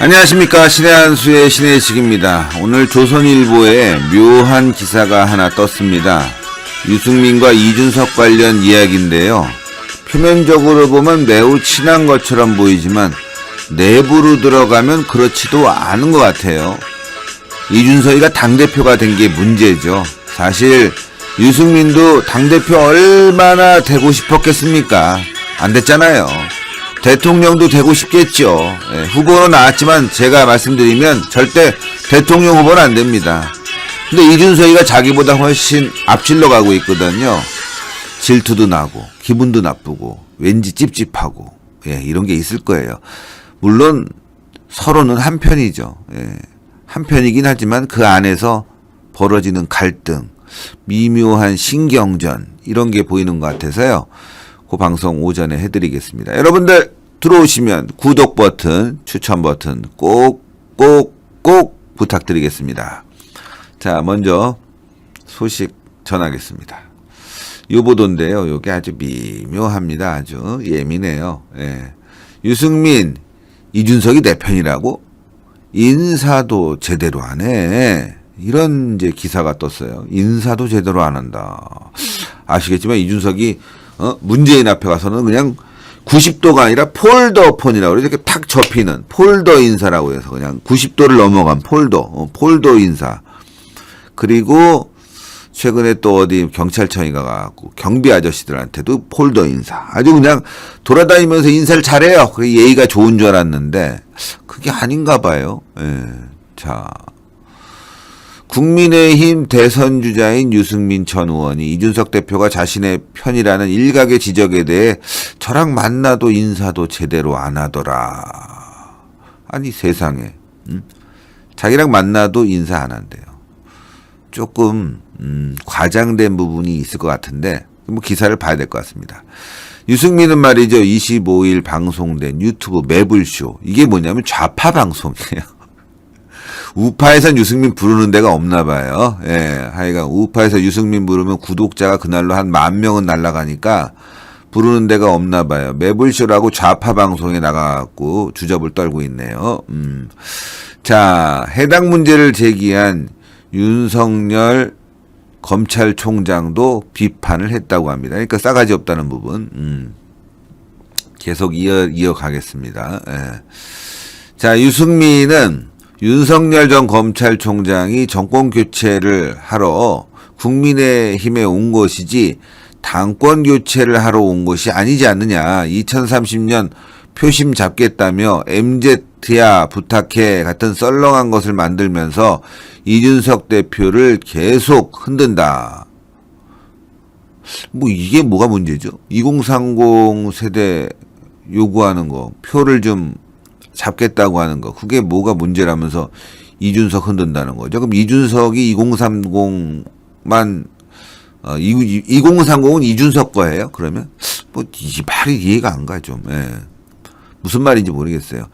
안녕하십니까 신의 한수의 신의 식입니다. 오늘 조선일보에 묘한 기사가 하나 떴습니다. 유승민과 이준석 관련 이야기인데요. 표면적으로 보면 매우 친한 것처럼 보이지만 내부로 들어가면 그렇지도 않은 것 같아요. 이준석이가 당대표가 된 게 문제죠. 사실 유승민도 당대표 얼마나 되고 싶었겠습니까? 안 됐잖아요. 대통령도 되고 싶겠죠. 예, 후보로 나왔지만 제가 말씀드리면 절대 대통령 후보는 안 됩니다. 근데 이준석이가 자기보다 훨씬 앞질러 가고 있거든요. 질투도 나고 기분도 나쁘고 왠지 찝찝하고 예, 이런 게 있을 거예요. 물론 서로는 한 편이죠. 예, 한 편이긴 하지만 그 안에서 벌어지는 갈등, 미묘한 신경전 이런 게 보이는 것 같아서요. 그 방송 오전에 해드리겠습니다. 여러분들 들어오시면 구독 버튼, 추천 버튼 꼭, 꼭, 꼭 부탁드리겠습니다. 자, 먼저 소식 전하겠습니다. 요 보도인데요. 요게 아주 미묘합니다. 아주 예민해요. 예. 유승민, 이준석이 내 편이라고? 인사도 제대로 안 해. 이런 이제 기사가 떴어요. 인사도 제대로 안 한다. 아시겠지만 이준석이 어? 문재인 앞에 가서는 그냥 90도가 아니라 폴더폰이라고. 이렇게 탁 접히는 폴더 인사라고 해서 그냥 90도를 넘어간 폴더, 어, 폴더 인사. 그리고 최근에 또 어디 경찰청에 가갖고 경비 아저씨들한테도 폴더 인사. 아주 그냥 돌아다니면서 인사를 잘해요. 그게 예의가 좋은 줄 알았는데 그게 아닌가 봐요. 예. 자. 국민의힘 대선 주자인 유승민 전 의원이 이준석 대표가 자신의 편이라는 일각의 지적에 대해 저랑 만나도 인사도 제대로 안 하더라. 아니 세상에. 음? 자기랑 만나도 인사 안 한대요. 조금 음, 과장된 부분이 있을 것 같은데 뭐 기사를 봐야 될 것 같습니다. 유승민은 말이죠. 25일 방송된 유튜브 매불쇼. 이게 뭐냐면 좌파 방송이에요. 우파에선 유승민 부르는 데가 없나 봐요. 예, 하여간 우파에서 유승민 부르면 구독자가 그날로 한 만 명은 날라가니까 부르는 데가 없나 봐요. 매불쇼라고 좌파 방송에 나가갖고 주접을 떨고 있네요. 음. 자, 해당 문제를 제기한 윤석열 검찰총장도 비판을 했다고 합니다. 그러니까 싸가지 없다는 부분. 음. 계속 이어, 이어가겠습니다. 예. 자, 유승민은 윤석열 전 검찰총장이 정권 교체를 하러 국민의힘에 온 것이지 당권 교체를 하러 온 것이 아니지 않느냐. 2030년 표심 잡겠다며 MZ야 부탁해 같은 썰렁한 것을 만들면서 이준석 대표를 계속 흔든다. 뭐 이게 뭐가 문제죠? 2030 세대 요구하는 거 표를 좀 잡겠다고 하는 거 그게 뭐가 문제라면서 이준석 흔든다는 거죠. 그럼 이준석이 2030만 어, 2030은 이준석 거예요? 그러면 뭐 이 말이 이해가 안 가죠. 예. 무슨 말인지 모르겠어요.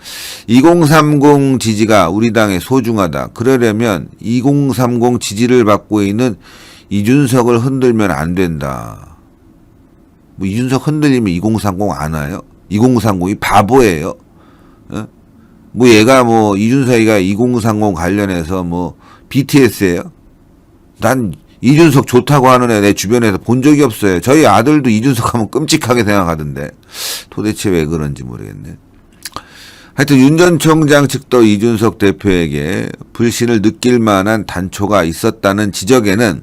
2030 지지가 우리 당에 소중하다. 그러려면 2030 지지를 받고 있는 이준석을 흔들면 안 된다. 뭐 이준석 흔들리면 2030 안 와요? 2030이 바보예요. 어? 뭐 얘가 뭐 이준석이가 2030 관련해서 뭐 BTS예요? 난 이준석 좋다고 하는 애 내 주변에서 본 적이 없어요. 저희 아들도 이준석 하면 끔찍하게 생각하던데 도대체 왜 그런지 모르겠네. 하여튼 윤 전 총장 측도 이준석 대표에게 불신을 느낄 만한 단초가 있었다는 지적에는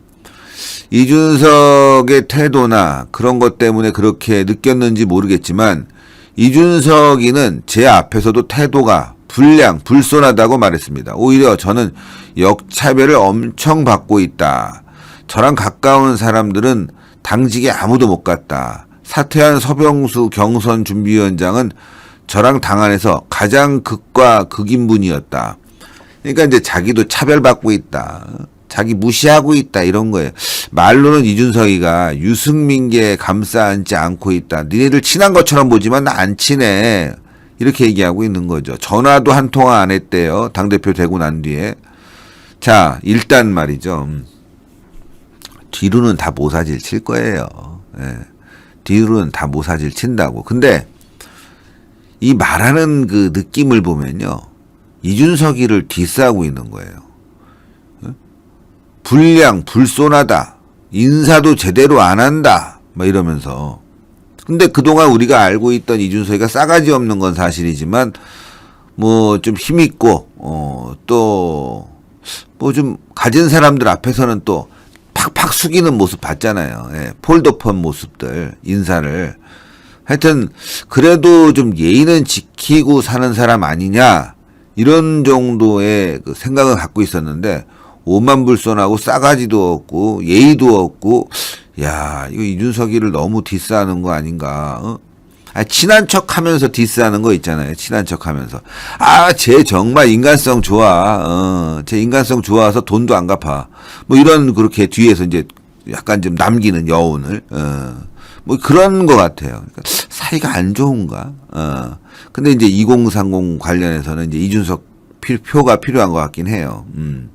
이준석의 태도나 그런 것 때문에 그렇게 느꼈는지 모르겠지만 이준석이는 제 앞에서도 태도가 불량, 불손하다고 말했습니다. 오히려 저는 역차별을 엄청 받고 있다. 저랑 가까운 사람들은 당직에 아무도 못 갔다. 사퇴한 서병수 경선 준비위원장은 저랑 당 안에서 가장 극과 극인 분이었다. 그러니까 이제 자기도 차별받고 있다. 자기 무시하고 있다 이런 거예요. 말로는 이준석이가 유승민계 감싸 안지 않고 있다. 니네들 친한 것처럼 보지만 나 안 친해. 이렇게 얘기하고 있는 거죠. 전화도 한 통화 안 했대요. 당대표 되고 난 뒤에. 자, 일단 말이죠. 음. 뒤로는 다 모사질 칠 거예요. 예. 뒤로는 다 모사질 친다고. 근데 이 말하는 그 느낌을 보면요. 이준석이를 디스하고 있는 거예요. 어? 불량, 불손하다. 인사도 제대로 안 한다. 막 이러면서. 근데 그동안 우리가 알고 있던 이준석이가 싸가지 없는 건 사실이지만 뭐 좀 힘 있고 어 또 뭐 좀 가진 사람들 앞에서는 또 팍팍 숙이는 모습 봤잖아요. 예, 폴더폰 모습들 인사를 하여튼 그래도 좀 예의는 지키고 사는 사람 아니냐 이런 정도의 그 생각을 갖고 있었는데 오만불손하고 싸가지도 없고 예의도 없고 야 이거 이준석이를 너무 디스하는 거 아닌가 어? 아, 친한 척 하면서 디스하는 거 있잖아요. 친한 척 하면서. 아, 쟤 정말 인간성 좋아. 어, 쟤 인간성 좋아서 돈도 안 갚아. 뭐 이런 그렇게 뒤에서 이제 약간 좀 남기는 여운을, 어, 뭐 그런 것 같아요. 그러니까 사이가 안 좋은가? 어. 근데 이제 2030 관련해서는 이제 이준석 피- 표가 필요한 것 같긴 해요. 음.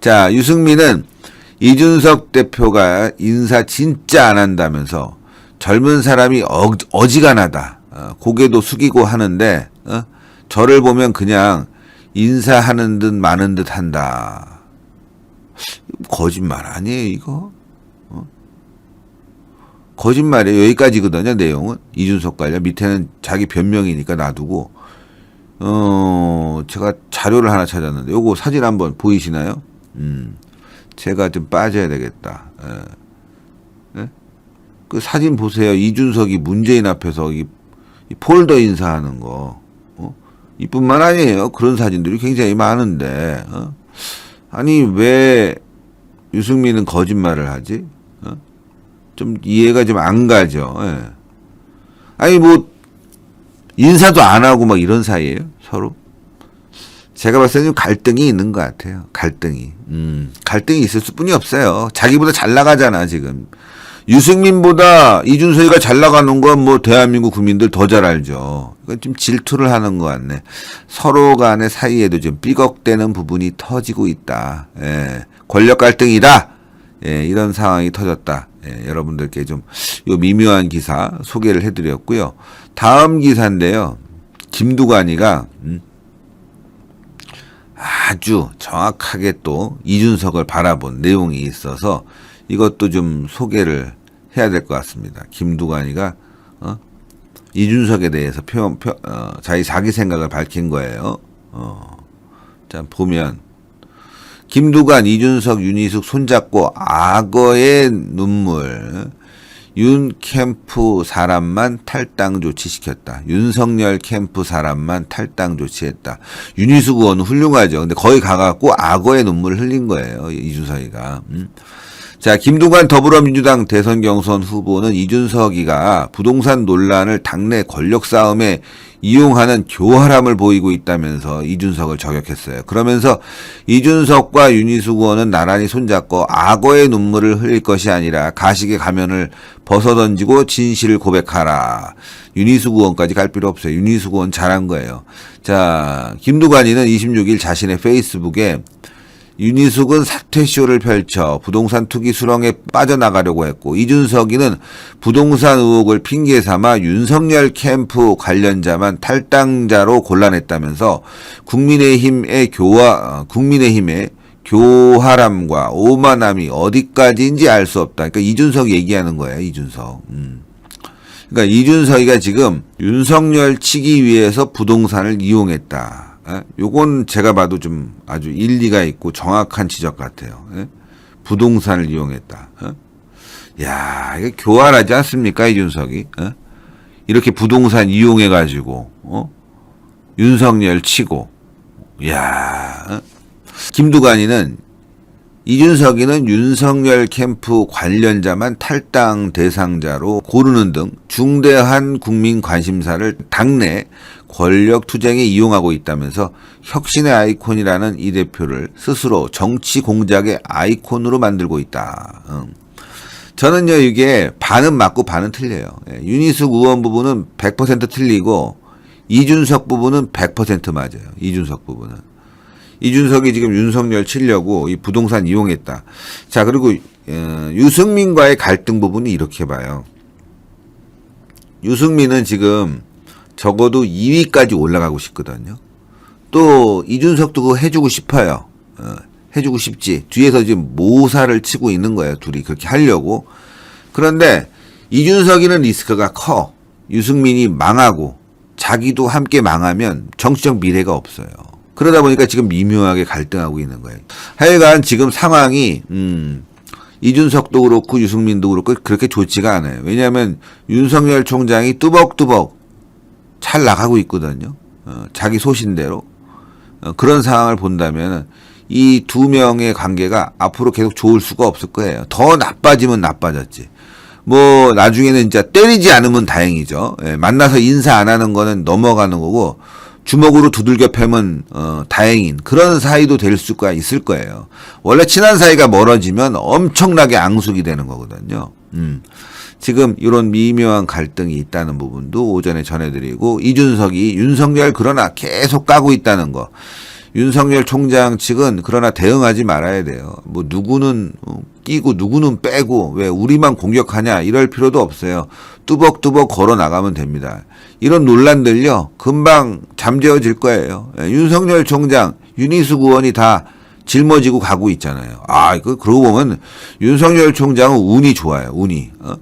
자, 유승민은 이준석 대표가 인사 진짜 안 한다면서 젊은 사람이 어, 어지간하다. 어, 고개도 숙이고 하는데 어? 저를 보면 그냥 인사하는 듯 마는 듯 한다. 거짓말 아니에요 이거? 어? 거짓말이에요. 여기까지거든요 내용은 이준석 관련 밑에는 자기 변명이니까 놔두고 어 제가 자료를 하나 찾았는데 요거 사진 한번 보이시나요? 음 제가 좀 빠져야 되겠다. 예. 예? 그 사진 보세요. 이준석이 문재인 앞에서 이, 이 폴더 인사하는 거. 어? 이뿐만 아니에요. 그런 사진들이 굉장히 많은데. 어? 아니 왜 유승민은 거짓말을 하지? 어? 좀 이해가 좀 안 가죠. 예. 아니 뭐 인사도 안 하고 막 이런 사이예요. 서로. 제가 봤을 때는 좀 갈등이 있는 것 같아요. 갈등이. 음, 갈등이 있을 수뿐이 없어요. 자기보다 잘 나가잖아, 지금. 유승민보다 이준석이가 잘 나가는 건 뭐 대한민국 국민들 더 잘 알죠. 이건 좀 질투를 하는 것 같네. 서로 간의 사이에도 좀 삐걱대는 부분이 터지고 있다. 예, 권력 갈등이다. 예, 이런 상황이 터졌다. 예, 여러분들께 좀요 미묘한 기사 소개를 해드렸고요. 다음 기사인데요. 김두관이가 음, 아주 정확하게 또 이준석을 바라본 내용이 있어서 이것도 좀 소개를 해야 될 것 같습니다. 김두관이가 어? 이준석에 대해서 표현, 표, 어, 자기 자기 생각을 밝힌 거예요. 어. 자 보면 김두관, 이준석, 윤희숙 손잡고 악어의 눈물. 윤 캠프 사람만 탈당 조치시켰다. 윤석열 캠프 사람만 탈당 조치했다. 윤희숙 의원은 훌륭하죠. 근데 거기 가갖고 악어의 눈물을 흘린 거예요. 이준석이가. 음. 자, 김두관 더불어민주당 대선 경선 후보는 이준석이가 부동산 논란을 당내 권력 싸움에 이용하는 교활함을 보이고 있다면서 이준석을 저격했어요. 그러면서 이준석과 윤희숙 의원은 나란히 손잡고 악어의 눈물을 흘릴 것이 아니라 가식의 가면을 벗어던지고 진실을 고백하라. 윤희숙 의원까지 갈 필요 없어요. 윤희숙 의원 잘한 거예요. 자, 김두관이는 26일 자신의 페이스북에 윤희숙은 사퇴쇼를 펼쳐 부동산 투기 수렁에 빠져나가려고 했고 이준석이는 부동산 의혹을 핑계 삼아 윤석열 캠프 관련자만 탈당자로 곤란했다면서 국민의힘의 교화 어, 국민의힘의 교활함과 오만함이 어디까지인지 알 수 없다. 그러니까 이준석 얘기하는 거예요. 이준석. 음. 그러니까 이준석이가 지금 윤석열 치기 위해서 부동산을 이용했다. 예? 요건 제가 봐도 좀 아주 일리가 있고 정확한 지적 같아요. 예? 부동산을 이용했다. 예? 야, 이게 교활하지 않습니까, 이준석이? 예? 이렇게 부동산 이용해 가지고, 어? 윤석열 치고, 야, 어? 김두관이는 이준석이는 윤석열 캠프 관련자만 탈당 대상자로 고르는 등 중대한 국민 관심사를 당내 권력 투쟁에 이용하고 있다면서 혁신의 아이콘이라는 이 대표를 스스로 정치 공작의 아이콘으로 만들고 있다. 음. 저는요 이게 반은 맞고 반은 틀려요. 예, 윤희숙 의원 부분은 100% 틀리고 이준석 부분은 100% 맞아요. 이준석 부분은. 이준석이 지금 윤석열 치려고 이 부동산 이용했다. 자, 그리고 어, 유승민과의 갈등 부분이 이렇게 봐요. 유승민은 지금 적어도 2위까지 올라가고 싶거든요. 또 이준석도 그거 해주고 싶어요. 어, 해주고 싶지. 뒤에서 지금 모사를 치고 있는 거예요. 둘이 그렇게 하려고. 그런데 이준석이는 리스크가 커. 유승민이 망하고 자기도 함께 망하면 정치적 미래가 없어요. 그러다 보니까 지금 미묘하게 갈등하고 있는 거예요. 하여간 지금 상황이 음, 이준석도 그렇고 유승민도 그렇고 그렇게 좋지가 않아요. 왜냐하면 윤석열 총장이 뚜벅뚜벅 잘 나가고 있거든요. 어, 자기 소신대로 어, 그런 상황을 본다면 이 두 명의 관계가 앞으로 계속 좋을 수가 없을 거예요. 더 나빠지면 나빠졌지. 뭐 나중에는 진짜 때리지 않으면 다행이죠. 예, 만나서 인사 안 하는 거는 넘어가는 거고 주먹으로 두들겨 패면 어, 다행인 그런 사이도 될 수가 있을 거예요. 원래 친한 사이가 멀어지면 엄청나게 앙숙이 되는 거거든요. 음. 지금 이런 미묘한 갈등이 있다는 부분도 오전에 전해드리고 이준석이 윤석열 그러나 계속 까고 있다는 거. 윤석열 총장 측은 그러나 대응하지 말아야 돼요. 뭐 누구는 어, 끼고 누구는 빼고 왜 우리만 공격하냐 이럴 필요도 없어요. 뚜벅뚜벅 걸어 나가면 됩니다. 이런 논란들요 금방 잠재워질 거예요. 예, 윤석열 총장, 윤희숙 의원이 다 짊어지고 가고 있잖아요. 아, 그 그러고 보면 윤석열 총장은 운이 좋아요. 운이. 어?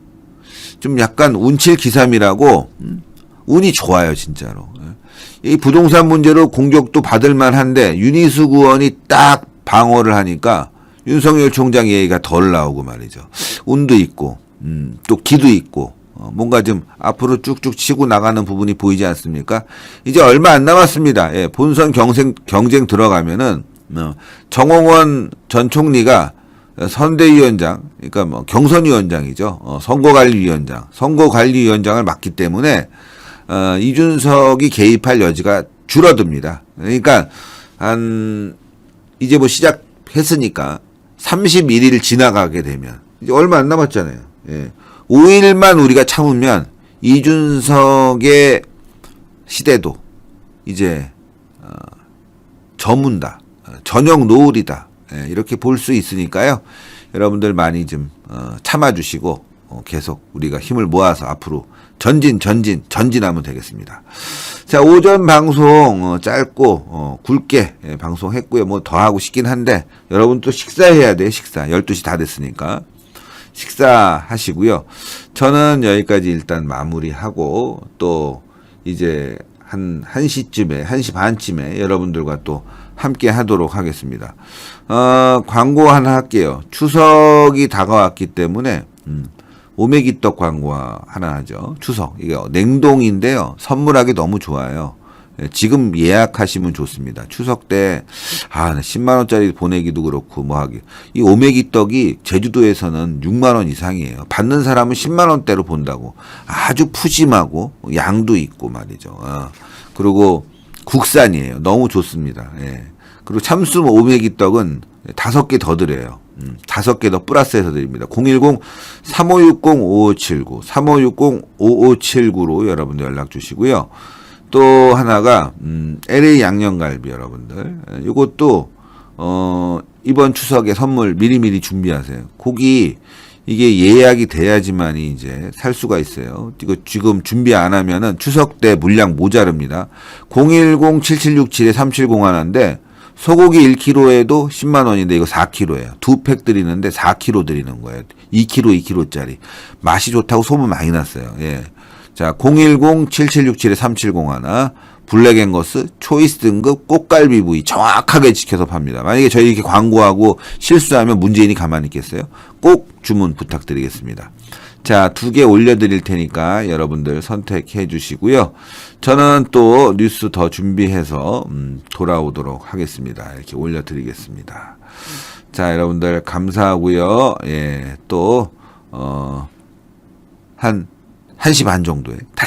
좀 약간 운칠 기삼이라고 음, 운이 좋아요, 진짜로. 예. 이 부동산 문제로 공격도 받을 만한데 윤희숙 의원이 딱 방어를 하니까 윤석열 총장 얘기가 덜 나오고 말이죠. 운도 있고, 음, 또 기도 있고, 어, 뭔가 좀 앞으로 쭉쭉 치고 나가는 부분이 보이지 않습니까? 이제 얼마 안 남았습니다. 예, 본선 경쟁, 경쟁 들어가면은, 어, 정홍원 전 총리가 선대위원장, 그러니까 뭐 경선위원장이죠. 어, 선거관리위원장, 선거관리위원장을 맡기 때문에 어, 이준석이 개입할 여지가 줄어듭니다. 그러니까 한 이제 뭐 시작했으니까 31일 지나가게 되면 이제 얼마 안 남았잖아요. 예. 5일만 우리가 참으면 이준석의 시대도 이제 어, 저문다. 어, 저녁 노을이다. 예, 이렇게 볼 수 있으니까요. 여러분들 많이 좀 어, 참아주시고 어, 계속 우리가 힘을 모아서 앞으로 전진 전진 전진하면 되겠습니다. 자 오전 방송 어, 짧고 어, 굵게 예, 방송했고요. 뭐 더 하고 싶긴 한데 여러분 또 식사해야 돼 식사 12시 다 됐으니까 식사하시고요. 저는 여기까지 일단 마무리하고 또 이제 한 1시쯤에 1시 반쯤에 여러분들과 또 함께 하도록 하겠습니다. 어, 광고 하나 할게요. 추석이 다가왔기 때문에 음, 오메기떡 광고 하나 하죠. 추석. 이게 냉동인데요. 선물하기 너무 좋아요. 예, 지금 예약하시면 좋습니다. 추석 때, 아, 10만원짜리 보내기도 그렇고, 뭐 하기. 이 오메기 떡이 제주도에서는 6만원 이상이에요. 받는 사람은 10만원대로 본다고. 아주 푸짐하고, 양도 있고 말이죠. 어. 그리고 국산이에요. 너무 좋습니다. 예. 그리고 참수 오메기 떡은 다섯 개 더 드려요. 음, 다섯 개 더 플러스해서 드립니다. 010-3560-5579, 3560-5579로 여러분들 연락 주시고요. 또 하나가 음, LA 양념갈비 여러분들 이것도 어, 이번 추석에 선물 미리미리 준비하세요. 고기 이게 예약이 돼야지만이 이제 살 수가 있어요. 이거 지금 준비 안 하면은 추석 때 물량 모자릅니다. 010-7767-370 하나인데 소고기 1kg에도 10만 원인데 이거 4kg예요. 두 팩 드리는데 4kg 드리는 거예요. 2kg, 2kg짜리. 맛이 좋다고 소문 많이 났어요. 예. 자, 010-7767-370 블랙 앵거스 초이스 등급 꽃갈비 부위 정확하게 지켜서 팝니다. 만약에 저희 이렇게 광고하고 실수하면 문재인이 가만히 있겠어요? 꼭 주문 부탁드리겠습니다. 자, 두 개 올려드릴 테니까 여러분들 선택해 주시고요. 저는 또 뉴스 더 준비해서 음, 돌아오도록 하겠습니다. 이렇게 올려드리겠습니다. 자, 여러분들 감사하고요. 예, 또, 어, 한, 1시 반 정도에 다시